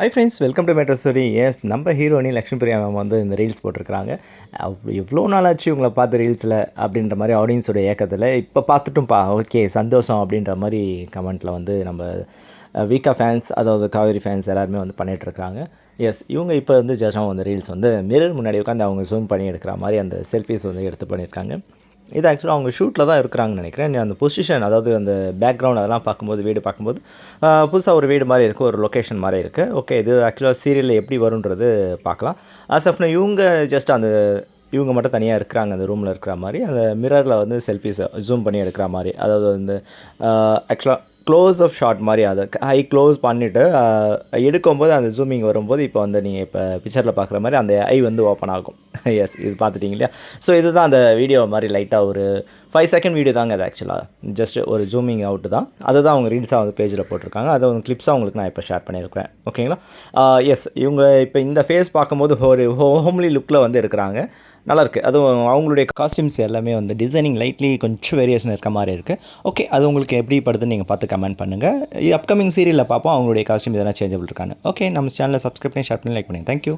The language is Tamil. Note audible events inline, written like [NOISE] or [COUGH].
Hi friends welcome to matter story is நம்ம ஹீரோனி லக்ஷ்மி பிரியா மேம் வந்து இந்த ரீல்ஸ் போட்டிருக்கிறாங்க. எவ்வளோ நாளாச்சு உங்களை பார்த்து ரீல்ஸில் அப்படின்ற மாதிரி ஆடியன்ஸோட ஏக்கத்தில்? இப்போ பார்த்துட்டும்ப்பா ஓகே சந்தோஷம் அப்படின்ற மாதிரி கமெண்ட்டில் வந்து நம்ம வீக்கா ஃபேன்ஸ் அதாவது காவேரி ஃபேன்ஸ் எல்லாருமே வந்து பண்ணிகிட்ருக்காங்க எஸ் இவங்க இப்போ வந்து ஜஸ்டாக வந்து ரீல்ஸ் வந்து மிரர் முன்னாடி உட்காந்து அவங்க ஜூம் பண்ணி எடுக்கிற மாதிரி அந்த செல்ஃபிஸ் வந்து எடுத்து பண்ணியிருக்காங்க. இது ஆக்சுவலாக அவங்க ஷூட்டில் தான் இருக்கிறாங்கன்னு நினைக்கிறேன். அந்த பொசிஷன் அதாவது அந்த பேக்ரவுண்ட் அதெல்லாம் பார்க்கும்போது வீடு பார்க்கும்போது புதுசாக ஒரு வீடு மாதிரி இருக்குது ஒரு லொக்கேஷன் மாதிரி இருக்குது ஓகே இது ஆக்சுவலாக சீரியலில் எப்படி வரும்ன்றது பார்க்கலாம். ஆஸ் ஆஃப் இவங்க ஜஸ்ட் அந்த இவங்க மட்டும் தனியாக இருக்கிறாங்க அந்த ரூமில் இருக்கிற மாதிரி. அந்த மிரரில் வந்து செல்ஃபிஸை ஜூம் பண்ணி எடுக்கிற மாதிரி. அதாவது வந்து ஆக்சுவலாக க்ளோஸ் அப் ஷாட் மாதிரி அதை ஹை க்ளோஸ் பண்ணிவிட்டு எடுக்கும்போது அந்த ஜூமிங் வரும்போது இப்போ வந்து நீங்கள் இப்போ பிக்சரில் பார்க்குற மாதிரி அந்த ஐ வந்து ஓப்பன் ஆகும். [LAUGHS] எஸ் இது பார்த்துட்டிங்க இல்லையா? ஸோ இதுதான் அந்த வீடியோ மாதிரி லைட்டாக ஒரு ஃபைவ் செகண்ட் வீடியோ தாங்க அது ஆக்சுவலாக ஜஸ்ட் ஒரு ஜூமிங் அவுட்டு தான். அதை தான் அவங்க ரீல்ஸாக வந்து பேஜில் போட்டிருக்காங்க. அதை வந்து கிளிப்ஸாக உங்களுக்கு நான் இப்போ ஷேர் பண்ணியிருக்கிறேன். ஓகேங்களா எஸ் uh, இவங்க இப்போ இந்த ஃபேஸ் பார்க்கும்போது ஒரு ஹோம்லி லுக்கில் வந்து இருக்கிறாங்க. நல்லாயிருக்கு அதுவும் அவங்களுடைய காஸ்டியூம்ஸ் எல்லாமே வந்து டிசைனிங் லைட்லி கொஞ்சம் வேரியேஷன் இருக்க மாதிரி இருக்குது ஓகே அது உங்களுக்கு எப்படி படுதுன்னு நீங்கள் பார்த்து கமெண்ட் பண்ணுங்கள் அப்கமிங் சீரியலில் பார்ப்போம். அவங்களுடைய காஸ்டியூம் எதனா சேஞ்சபிள் இருக்கான்னு. ஓகே நம்ம சேனலில் சப்ஸ்கிரைப் பண்ணி ஷேர் பண்ணி லைக் பண்ணுங்கள் தேங்க்யூ